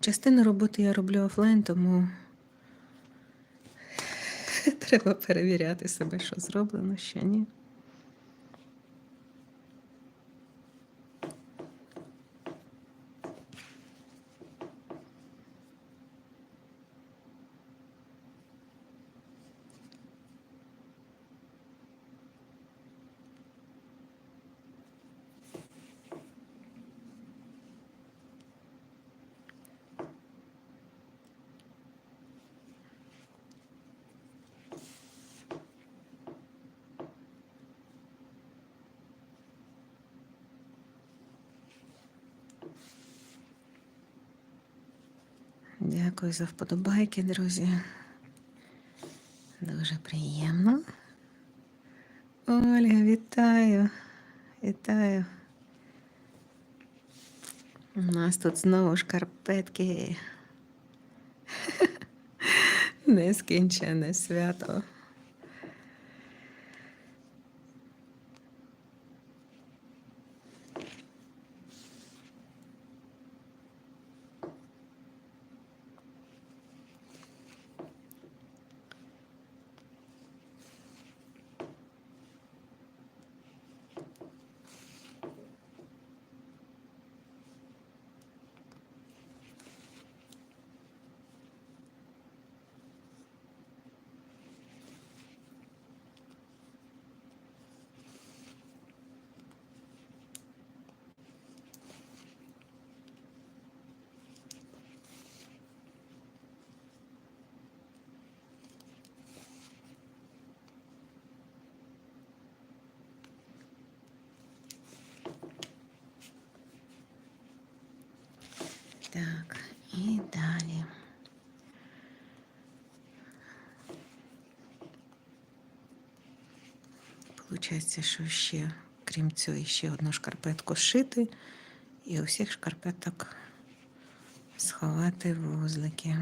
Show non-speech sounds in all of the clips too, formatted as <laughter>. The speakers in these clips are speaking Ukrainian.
Частину роботи я роблю офлайн, тому <laughs> треба перевіряти себе, що зроблено, що ні. Дякую за вподобайки, друзі. Дуже приємно. Ольга, вітаю. Вітаю. У нас тут знову шкарпетки. <laughs> Нескінчене свято. Так, і далі. Получається, що ще, крім цього, ще одну шкарпетку зшити і усіх шкарпеток сховати вузлики.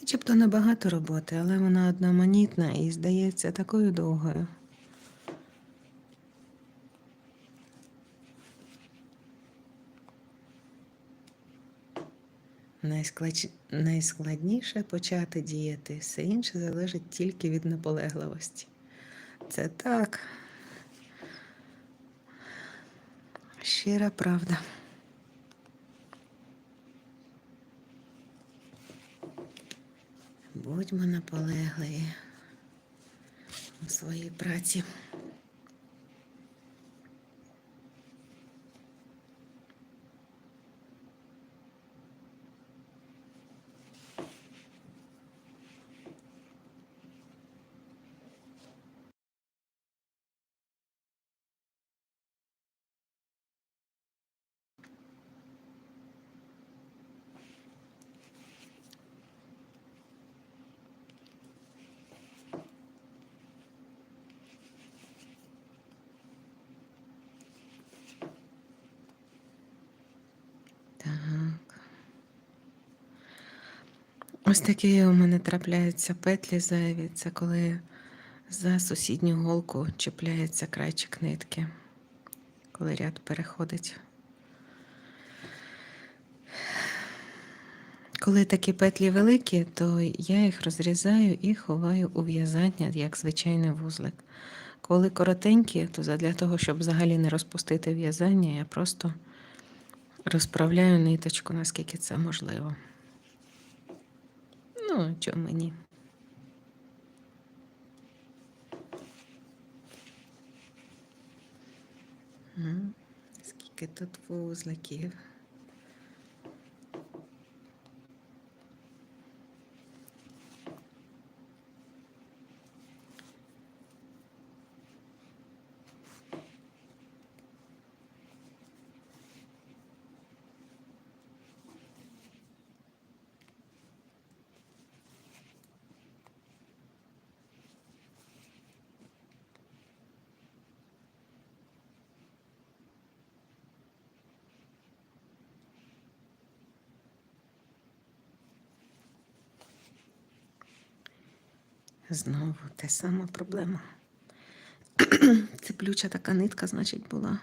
Начебто небагато роботи, але вона одноманітна і здається такою довгою. Найскладніше почати діяти, все інше залежить тільки від наполегливості. Це так. Щира правда. Будьмо наполегливі у своїй праці. Ось такі у мене трапляються петлі зайві. Це коли за сусідню голку чіпляється крайчик нитки, коли ряд переходить. Коли такі петлі великі, то я їх розрізаю і ховаю у в'язання, як звичайний вузлик. Коли коротенькі, то для того, щоб взагалі не розпустити в'язання, я просто розправляю ниточку, наскільки це можливо. Чому мені? Скільки тут вузликів. Знову та сама проблема. <clears throat> Цеплюча така нитка, значить, була.